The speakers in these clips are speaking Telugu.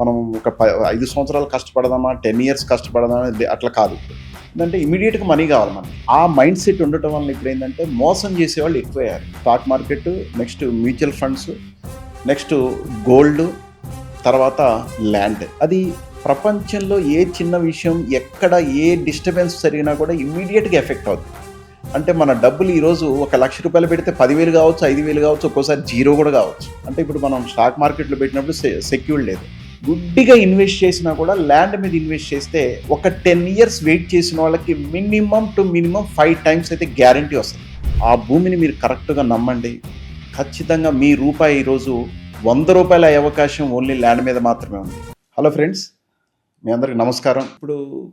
మనం ఒక ప ఐదు సంవత్సరాలు కష్టపడదామా టెన్ ఇయర్స్ కష్టపడదామా అట్లా కాదు. ఏంటంటే ఇమీడియట్గా మనీ కావాలి మనకి. ఆ మైండ్ సెట్ ఉండటం వల్ల ఇప్పుడు ఏంటంటే మోసం చేసేవాళ్ళు ఎక్కువయ్యారు. Stock market next mutual funds next gold తర్వాత ల్యాండ్. అది ప్రపంచంలో ఏ చిన్న విషయం ఎక్కడ ఏ డిస్టర్బెన్స్ జరిగినా కూడా ఇమ్మీడియట్గా ఎఫెక్ట్ అవుతుంది అంటే మన డబ్బులు ఈరోజు ఒక లక్ష రూపాయలు పెడితే పదివేలు కావచ్చు ఐదు వేలు కావచ్చు ఒక్కోసారి జీరో కూడా కావచ్చు. అంటే ఇప్పుడు మనం స్టాక్ మార్కెట్లో పెట్టినప్పుడు సెక్యూర్డ్ లేదు. గుడ్డిగా ఇన్వెస్ట్ చేసినా కూడా ల్యాండ్ మీద ఇన్వెస్ట్ చేస్తే ఒక టెన్ ఇయర్స్ వెయిట్ చేసిన వాళ్ళకి minimum to minimum five times అయితే గ్యారంటీ వస్తుంది. ఆ భూమిని మీరు కరెక్ట్గా నమ్మండి. ఖచ్చితంగా మీ రూపాయి ఈరోజు వంద రూపాయల అయ్యే అవకాశం ఓన్లీ ల్యాండ్ మీద మాత్రమే ఉంది. హలో ఫ్రెండ్స్ మీ అందరికి నమస్కారం. ఇప్పుడు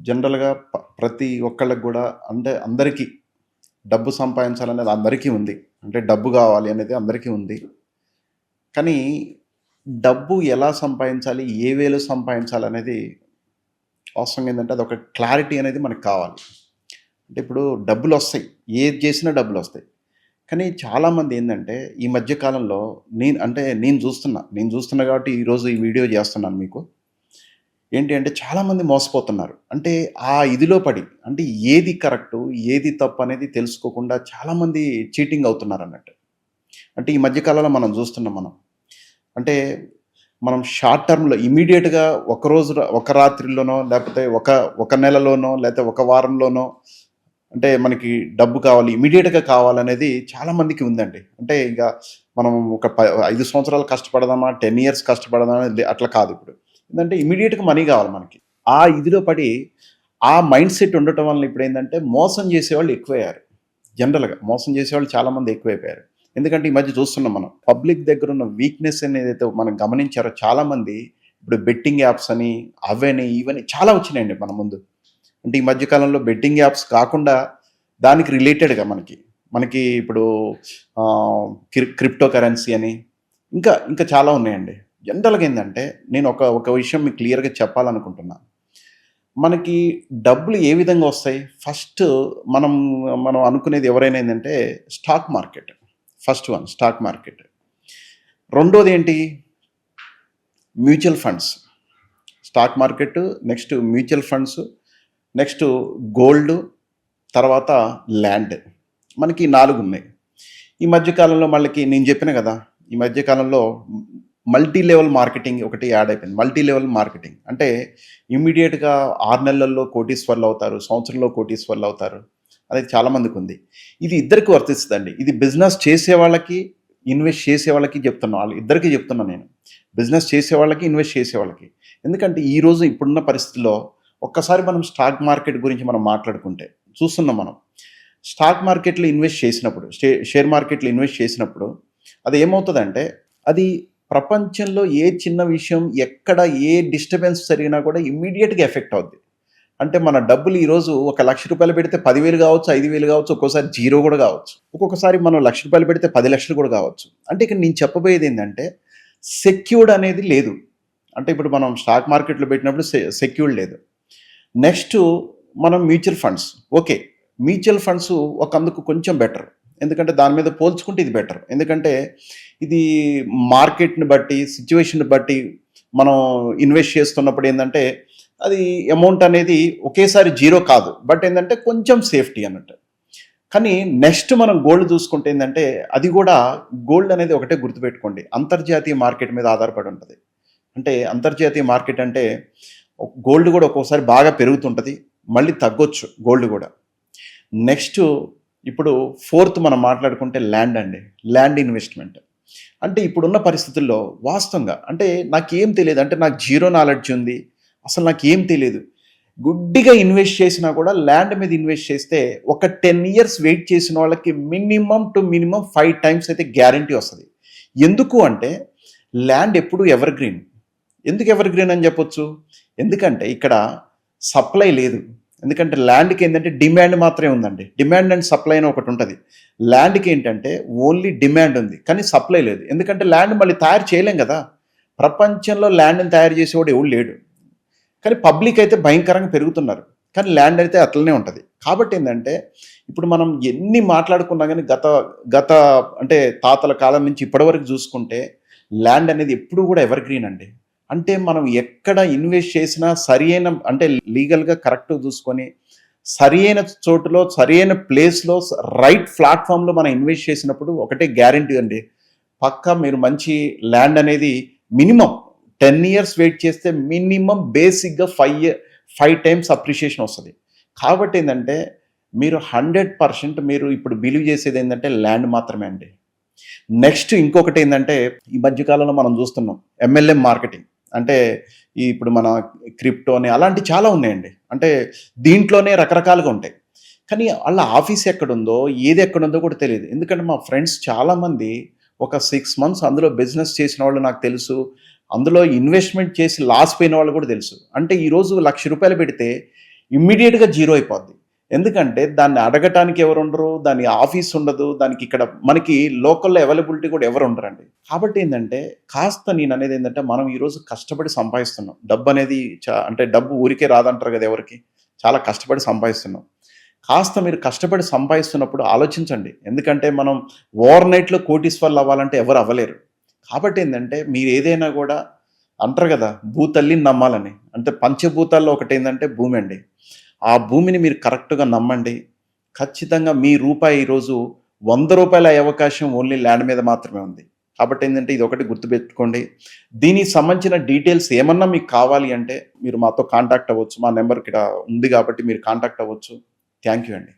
జనరల్గా ప- ప్రతి ఒక్కళ్ళకి కూడా అంటే అందరికీ డబ్బు సంపాదించాలనేది అందరికీ ఉంది. అంటే డబ్బు కావాలి అనేది అందరికీ ఉంది. కానీ డబ్బు ఎలా సంపాదించాలి ఏ వేలో సంపాదించాలి అనేది అవసరం ఏంటంటే అది ఒక క్లారిటీ అనేది మనకు కావాలి. అంటే ఇప్పుడు డబ్బులు వస్తాయి. ఏది చేసినా డబ్బులు వస్తాయి. కానీ చాలామంది ఏంటంటే ఈ మధ్య కాలంలో నేను అంటే నేను చూస్తున్నా నేను చూస్తున్నా కాబట్టి ఈరోజు ఈ వీడియో చేస్తున్నాను మీకు. ఏంటి అంటే చాలామంది మోసపోతున్నారు. అంటే ఆ ఇదిలో పడి అంటే ఏది కరెక్టు ఏది తప్పు అనేది తెలుసుకోకుండా చాలామంది చీటింగ్ అవుతున్నారు అన్నట్టు. అంటే ఈ మధ్యకాలంలో మనం చూస్తున్నాం మనం. అంటే మనం షార్ట్ టర్మ్లో ఇమీడియట్గా ఒక రోజు ఒక రాత్రిలోనో లేకపోతే ఒక ఒక నెలలోనో లేకపోతే ఒక వారంలోనో అంటే మనకి డబ్బు కావాలి ఇమీడియట్గా కావాలనేది చాలా మందికి ఉందండి. అంటే ఇంకా మనం ఒక ప ఐదు సంవత్సరాలు కష్టపడదామా టెన్ ఇయర్స్ కష్టపడదామా అట్లా కాదు ఇప్పుడు. ఏంటంటే ఇమీడియట్గా మనీ కావాలి మనకి. ఆ ఇదిలో పడి ఆ మైండ్ సెట్ ఉండటం వల్ల ఇప్పుడు ఏంటంటే మోసం చేసేవాళ్ళు ఎక్కువయ్యారు. జనరల్గా మోసం చేసేవాళ్ళు చాలామంది ఎక్కువైపోయారు. ఎందుకంటే ఈ మధ్య చూస్తున్నాం మనం. పబ్లిక్ దగ్గర ఉన్న వీక్నెస్ అనేది అయితే మనం గమనించారో చాలామంది ఇప్పుడు బెట్టింగ్ యాప్స్ అని అవని ఇవని చాలా వచ్చినాయండి మన ముందు. అంటే ఈ మధ్యకాలంలో బెట్టింగ్ యాప్స్ కాకుండా దానికి రిలేటెడ్గా మనకి. మనకి ఇప్పుడు క్రిప్టో కరెన్సీ అని ఇంకా ఇంకా చాలా ఉన్నాయండి. జనరల్గా ఏంటంటే నేను ఒక ఒక విషయం మీకు క్లియర్గా చెప్పాలనుకుంటున్నాను మనకి డబ్బులు ఏ విధంగా వస్తాయి? ఫస్ట్ మనం మనం అనుకునేది ఎవరైనా ఏంటంటే stock market first one stock market. రెండోది ఏంటి? Mutual funds. Stock market next mutual funds next gold తర్వాత ల్యాండ్. మనకి నాలుగు ఉన్నాయి. ఈ మధ్యకాలంలో మళ్ళీ నేను చెప్పిన కదా ఈ మధ్యకాలంలో మల్టీ లెవెల్ మార్కెటింగ్ ఒకటి యాడ్ అయిపోయింది. Multi level marketing. అంటే ఇమ్మీడియట్గా ఆరు నెలల్లో కోటీశ్వర్లు అవుతారు సంవత్సరంలో కోటీశ్వర్లు అవుతారు. అనేది చాలామందికి ఉంది. ఇది ఇద్దరికి వర్తిస్తుందండి. ఇది బిజినెస్ చేసే వాళ్ళకి ఇన్వెస్ట్ చేసే వాళ్ళకి చెప్తున్నా వాళ్ళు ఇద్దరికి చెప్తున్నా నేను. బిజినెస్ చేసే వాళ్ళకి ఇన్వెస్ట్ చేసే వాళ్ళకి. ఎందుకంటే ఈరోజు ఇప్పుడున్న పరిస్థితిలో ఒక్కసారి మనం స్టాక్ మార్కెట్ గురించి మనం మాట్లాడుకుంటే చూస్తున్నాం మనం. స్టాక్ మార్కెట్లో ఇన్వెస్ట్ చేసినప్పుడు షే షేర్ మార్కెట్లో ఇన్వెస్ట్ చేసినప్పుడు అది ఏమవుతుందంటే అది ప్రపంచంలో ఏ చిన్న విషయం ఎక్కడ ఏ డిస్టర్బెన్స్ జరిగినా కూడా ఇమ్మీడియట్గా ఎఫెక్ట్ అవుద్ది. అంటే మన డబ్బులు ఈరోజు ఒక లక్ష రూపాయలు పెడితే పదివేలు కావచ్చు ఐదు వేలు కావచ్చు ఒక్కోసారి జీరో కూడా కావచ్చు. ఒక్కొక్కసారి మనం లక్ష రూపాయలు పెడితే పది లక్షలు కూడా కావచ్చు. అంటే ఇక్కడ నేను చెప్పబోయేది ఏంటంటే సెక్యూర్డ్ అనేది లేదు. అంటే ఇప్పుడు మనం స్టాక్ మార్కెట్లో పెట్టినప్పుడు సెక్యూర్డ్ లేదు. నెక్స్ట్ మనం mutual funds. Okay mutual funds ఒక అందుకు కొంచెం బెటర్. ఎందుకంటే దాని మీద పోల్చుకుంటే ఇది బెటర్. ఎందుకంటే ఇది మార్కెట్ని బట్టి సిచ్యువేషన్ బట్టి మనం ఇన్వెస్ట్ చేస్తున్నప్పుడు ఏంటంటే అది అమౌంట్ అనేది ఒకేసారి జీరో కాదు. బట్ ఏంటంటే కొంచెం సేఫ్టీ అన్నట్టు. కానీ నెక్స్ట్ మనం గోల్డ్ చూసుకుంటే ఏంటంటే అది కూడా గోల్డ్ అనేది ఒకటే గుర్తుపెట్టుకోండి. అంతర్జాతీయ మార్కెట్ మీద ఆధారపడి ఉంటుంది. అంటే అంతర్జాతీయ మార్కెట్ అంటే గోల్డ్ కూడా ఒక్కోసారి బాగా పెరుగుతుంటుంది. మళ్ళీ తగ్గొచ్చు గోల్డ్ కూడా. నెక్స్ట్ ఇప్పుడు ఫోర్త్ మనం మాట్లాడుకుంటే ల్యాండ్ అండి. Land investment. అంటే ఇప్పుడున్న పరిస్థితుల్లో వాస్తవంగా అంటే నాకేం తెలియదు. అంటే నాకు జీరో నాలెడ్జ్ ఉంది. అసలు నాకు ఏం తెలియదు గుడ్డిగా ఇన్వెస్ట్ చేసినా కూడా ల్యాండ్ మీద ఇన్వెస్ట్ చేస్తే ఒక టెన్ ఇయర్స్ వెయిట్ చేసిన వాళ్ళకి minimum to minimum five times అయితే గ్యారంటీ వస్తుంది. ఎందుకు అంటే ల్యాండ్ ఎప్పుడు ఎవర్ గ్రీన్ ఎందుకు ఎవర్ గ్రీన్ అని చెప్పొచ్చు? ఎందుకంటే ఇక్కడ సప్లై లేదు. ఎందుకంటే ల్యాండ్కి ఏంటంటే డిమాండ్ మాత్రమే ఉందండి. డిమాండ్ అండ్ సప్లై అని ఒకటి ఉంటుంది. ల్యాండ్కి ఏంటంటే ఓన్లీ డిమాండ్ ఉంది. కానీ సప్లై లేదు. ఎందుకంటే ల్యాండ్ మళ్ళీ తయారు చేయలేం కదా. ప్రపంచంలో ల్యాండ్ని తయారు చేసేవాడు ఎవడు లేడు. కానీ పబ్లిక్ అయితే భయంకరంగా పెరుగుతున్నారు. కానీ ల్యాండ్ అయితే అట్లనే ఉంటుంది. కాబట్టి ఏంటంటే ఇప్పుడు మనం ఎన్ని మాట్లాడుకున్నా కానీ గత గత అంటే తాతల కాలం నుంచి ఇప్పటివరకు చూసుకుంటే ల్యాండ్ అనేది ఎప్పుడు కూడా ఎవర్ గ్రీన్ అండి. అంటే మనం ఎక్కడ ఇన్వెస్ట్ చేసినా సరి అయిన అంటే లీగల్గా కరెక్ట్ చూసుకొని సరి అయిన చోటులో సరి అయిన ప్లేస్లో రైట్ ప్లాట్ఫామ్లో మనం ఇన్వెస్ట్ చేసినప్పుడు ఒకటే గ్యారంటీ అండి. పక్కా మీరు మంచి ల్యాండ్ అనేది మినిమం టెన్ ఇయర్స్ వెయిట్ చేస్తే మినిమం బేసిక్గా ఫైవ్ ఫైవ్ టైమ్స్ అప్రిషియేషన్ వస్తుంది. కాబట్టి ఏంటంటే మీరు హండ్రెడ్ పర్సెంట్ మీరు ఇప్పుడు బిలీవ్ చేసేది ఏంటంటే ల్యాండ్ మాత్రమే అండి. నెక్స్ట్ ఇంకొకటి ఏంటంటే ఈ మధ్యకాలంలో మనం చూస్తున్నాం ఎమ్మెల్యే మార్కెటింగ్. అంటే ఈ ఇప్పుడు మన క్రిప్టోని అలాంటి చాలా ఉన్నాయండి. అంటే దీంట్లోనే రకరకాలుగా ఉంటాయి. కానీ వాళ్ళ ఆఫీస్ ఎక్కడుందో ఏది ఎక్కడుందో కూడా తెలియదు. ఎందుకంటే మా ఫ్రెండ్స్ చాలామంది ఒక సిక్స్ మంత్స్ అందులో బిజినెస్ చేసిన వాళ్ళు నాకు తెలుసు. అందులో ఇన్వెస్ట్మెంట్ చేసి లాస్ పోయిన వాళ్ళు కూడా తెలుసు. అంటే ఈరోజు లక్ష రూపాయలు పెడితే ఇమ్మీడియట్గా జీరో అయిపోద్ది. ఎందుకంటే దాన్ని అడగటానికి ఎవరు ఉండరు దాని ఆఫీస్ ఉండదు దానికి ఇక్కడ మనకి లోకల్లో అవైలబిలిటీ కూడా ఎవరు ఉండరండి. కాబట్టి ఏంటంటే కాస్త నేను అనేది ఏంటంటే మనం ఈరోజు కష్టపడి సంపాదిస్తున్నాం. డబ్బు అనేది చా- అంటే డబ్బు ఊరికే రాదంటారు కదా ఎవరికి? చాలా కష్టపడి సంపాదిస్తున్నాం. కాస్త మీరు కష్టపడి సంపాదిస్తున్నప్పుడు ఆలోచించండి. ఎందుకంటే మనం ఓవర్ నైట్లో కోటీశ్వర్లు అవ్వాలంటే ఎవరు అవ్వలేరు. కాబట్టి ఏంటంటే మీరు ఏదైనా కూడా అంటారు కదా భూతల్లిని నమ్మాలని. అంటే పంచభూతాల్లో ఒకటి ఏంటంటే భూమి అండి. ఆ భూమిని మీరు కరెక్ట్గా నమ్మండి. ఖచ్చితంగా మీ రూపాయి ఈరోజు వంద రూపాయల అయ్యే అవకాశం ఓన్లీ ల్యాండ్ మీద మాత్రమే ఉంది. కాబట్టి ఏంటంటే ఇది ఒకటి గుర్తుపెట్టుకోండి. దీనికి సంబంధించిన డీటెయిల్స్ ఏమన్నా మీకు కావాలి అంటే మీరు మాతో కాంటాక్ట్ అవ్వచ్చు. మా నెంబర్ ఇక్కడ ఉంది కాబట్టి మీరు కాంటాక్ట్ అవ్వచ్చు. థ్యాంక్ యూ అండి.